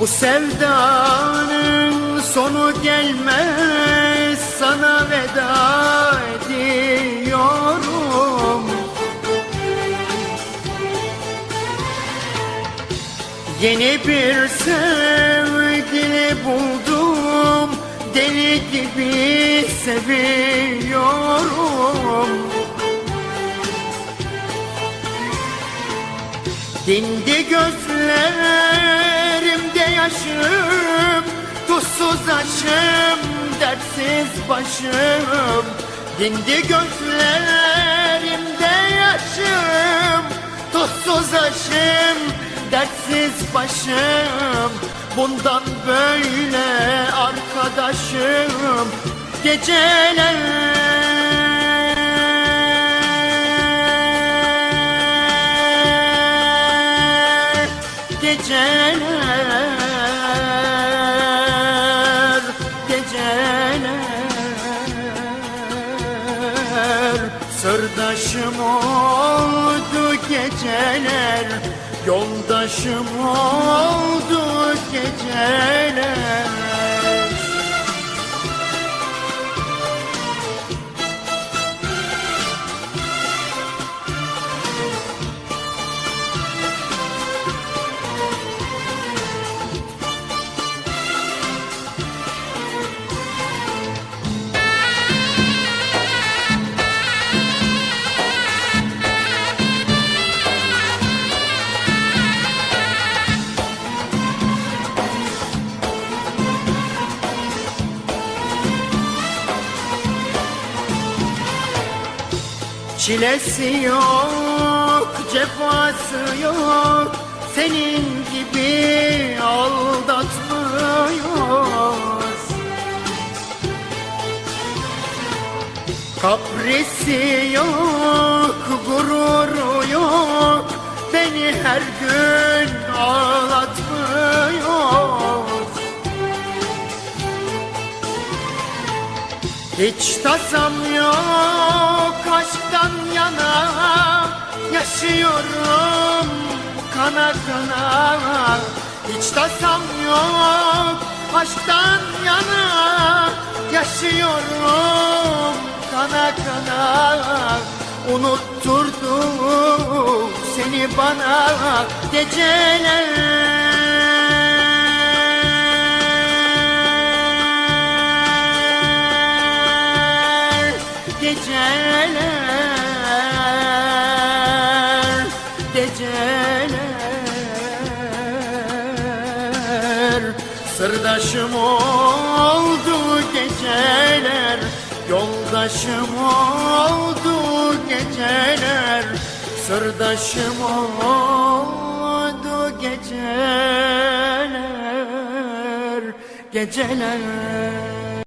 Bu sevdanın sonu gelmez sana veda ediyorum. Yeni bir sevgili buldum Deli gibi seviyorum. Dindi gözlerimde yaşım Tuzsuz aşım, dertsiz başım. Dindi gözlerimde yaşım Tuzsuz aşım, dertsiz başım. Bundan böyle arkadaşım. Geceler Geceler Geceler. Sırdaşım oldu geceler Yoldaşım oldu geceler Çilesi yok, cefası yok. Senin gibi aldatmıyor Kaprisi yok, gururu yok. Beni her gün ağlatmıyor Hiç tasam yok aşktan yana. Yaşıyorum kana kana. Hiç tasam yok aşktan yana. Yaşıyorum kana kana. Unutturdu seni bana geceler Geceler. Sırdaşım oldu geceler Yoldaşım oldu geceler. Sırdaşım oldu geceler Geceler